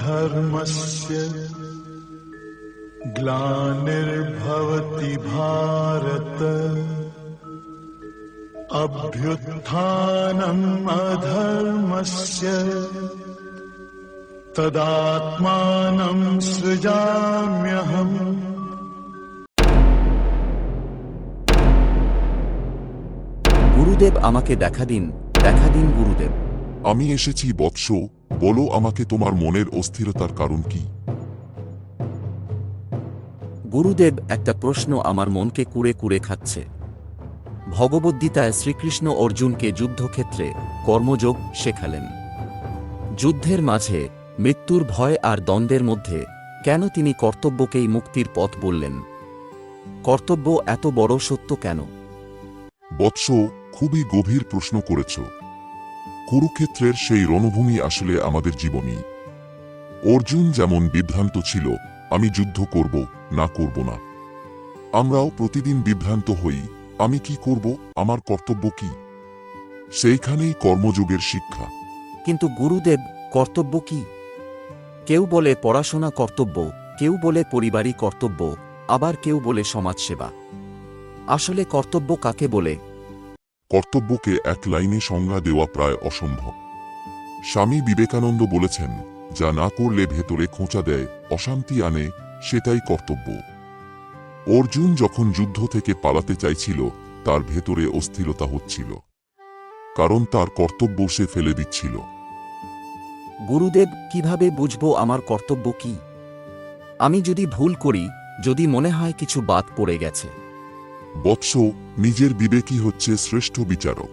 धर्मस्य ग्लानिर्भवति भारत अभ्युत्थानम् अधर्मस्य तदात्मानम् सृजाम्यहम् গুরুদেব আমাকে দেখা দিন দেখা দিন গুরুদেব আমি এসেছি বৎস বলো আমাকে তোমার মনের অস্থিরতার কারণ কি। গুরুদেব একটা প্রশ্ন আমার মনকে কুড়ে কুড়ে খাচ্ছে। ভগবদ্গীতায় শ্রীকৃষ্ণ অর্জুনকে যুদ্ধক্ষেত্রে কর্মযোগ শেখালেন। যুদ্ধের মাঝে মৃত্যুর ভয় আর দ্বন্দ্বের মধ্যে কেন তিনি কর্তব্যকেই মুক্তির পথ বললেন? কর্তব্য এত বড় সত্য কেন? বৎস খুবই গভীর প্রশ্ন করেছ। কুরুক্ষেত্রের সেই রণভূমি আসলে আমাদের জীবনী। অর্জুন যেমন বিভ্রান্ত ছিল, আমি যুদ্ধ করব, না করব না। আমরাও প্রতিদিন বিভ্রান্ত হই, আমি কি করব, আমার কর্তব্য কি? সেইখানেই কর্মযোগের শিক্ষা। কিন্তু গুরুদেব, কর্তব্য কি? কেউ বলে পড়াশোনা কর্তব্য, কেউ বলে পরিবারই কর্তব্য, আবার কেউ বলে সমাজসেবা। আসলে কর্তব্য কাকে বলে? কর্তব্যকে এক লাইনে সংজ্ঞা দেওয়া প্রায় অসম্ভব। স্বামী বিবেকানন্দ বলেছেন, যা না করলে ভেতরে খোঁচা দেয়, অশান্তি আনে, সেটাই কর্তব্য। অর্জুন যখন যুদ্ধ থেকে পালাতে চাইছিল, তার ভেতরে অস্থিরতা হচ্ছিল, কারণ তার কর্তব্য সে ফেলে দিচ্ছিল। গুরুদেব, কীভাবে বুঝব আমার কর্তব্য কি? আমি যদি ভুল করি, যদি মনে হয় কিছু বাদ পড়ে গেছে বৎস, নিজের বিবেকই হচ্ছে শ্রেষ্ঠ বিচারক।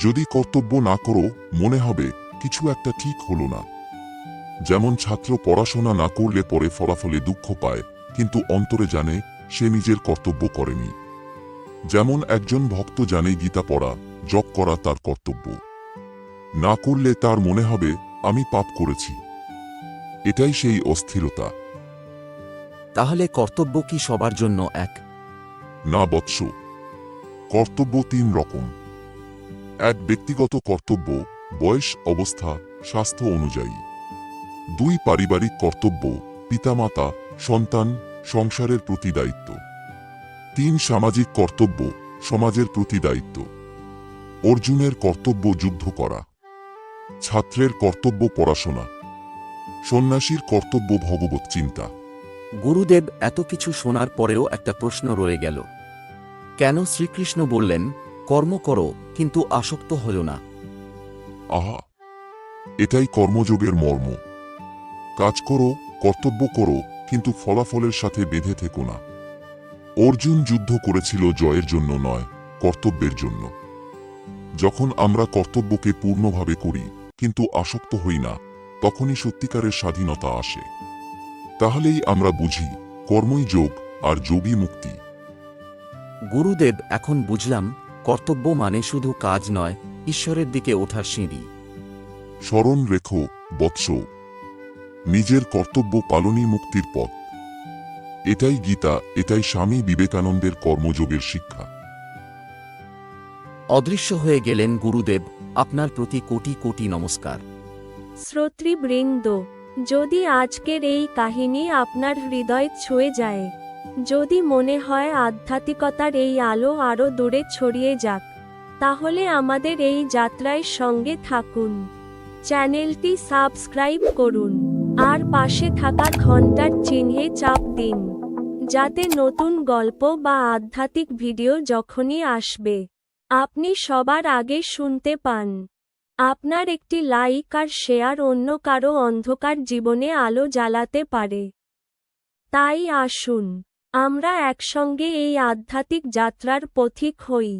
যদি কর্তব্য না করো, মনে হবে কিছু একটা ঠিক হলো না। যেমন ছাত্র পড়াশোনা না করলে পরে ফলাফলে দুঃখ পায়, কিন্তু অন্তরে জানে সে নিজের কর্তব্য করেনি। যেমন একজন ভক্ত জানে গীতা পড়া, জপ করা তার কর্তব্য। না করলে তার মনে হবে, আমি পাপ করেছি। এটাই সেই অস্থিরতা। তাহলে কর্তব্য কি সবার জন্য এক? না বৎস। কর্তব্য তিন রকম। এক ব্যক্তিগত কর্তব্য, বয়স, অবস্থা, স্বাস্থ্য অনুযায়ী। দুই পারিবারিক কর্তব্য, পিতামাতা, সন্তান, সংসারের প্রতি দায়িত্ব। তিন সামাজিক কর্তব্য, সমাজের প্রতি দায়িত্ব। অর্জুনের কর্তব্য যুদ্ধ করা। ছাত্রের কর্তব্য পড়াশোনা। সন্ন্যাসীর কর্তব্য ভগবত চিন্তা। গুরুদেব এত কিছু শোনার পরেও একটা প্রশ্ন রয়ে গেল। কেন শ্রীকৃষ্ণ বললেন, কর্ম করো, কিন্তু আসক্ত হল না। আহা, এটাই কর্মযোগের মর্ম। কাজ করো, কর্তব্য করো, কিন্তু ফলাফলের সাথে বেঁধে থেকো না। অর্জুন যুদ্ধ করেছিল জয়ের জন্য নয়, কর্তব্যের জন্য। যখন আমরা কর্তব্যকে পূর্ণভাবে করি, কিন্তু আসক্ত হই না, তখনই সত্যিকারের স্বাধীনতা আসে। তাহলেই আমরা বুঝি, কর্মই যোগ, আর যোগই মুক্তি। গুরুদেব এখন বুঝলাম কর্তব্য মানে শুধু কাজ নয় ঈশ্বরের দিকে ওঠার সিঁড়ি। স্মরণ রেখো বৎস। নিজের কর্তব্য পালনই মুক্তির পথ। এটাই গীতা এটাই স্বামী বিবেকানন্দের কর্মযোগের শিক্ষা। অদৃশ্য হয়ে গেলেন গুরুদেব আপনার প্রতি কোটি কোটি নমস্কার। শ্রোতৃবৃন্দ যদি আজকের এই কাহিনী আপনার হৃদয় ছুঁয়ে যায় যদি মনে হয় আধ্যাত্মিকতার এই আলো আরও দূরে ছড়িয়ে যাক, তাহলে আমাদের এই যাত্রায় সঙ্গে থাকুন। চ্যানেলটি সাবস্ক্রাইব করুন। আর পাশে থাকা ঘণ্টার চিহ্নে চাপ দিন, যাতে নতুন গল্প বা আধ্যাত্মিক ভিডিও যখনই আসবে, আপনি সবার আগে শুনতে পান। আপনার একটি লাইক আর শেয়ার অন্য কারও অন্ধকার জীবনে আলো জ্বালাতে পারে। তাই আসুন। আমরা একসঙ্গে এই আধ্যাত্মিক যাত্রার পথিক হই।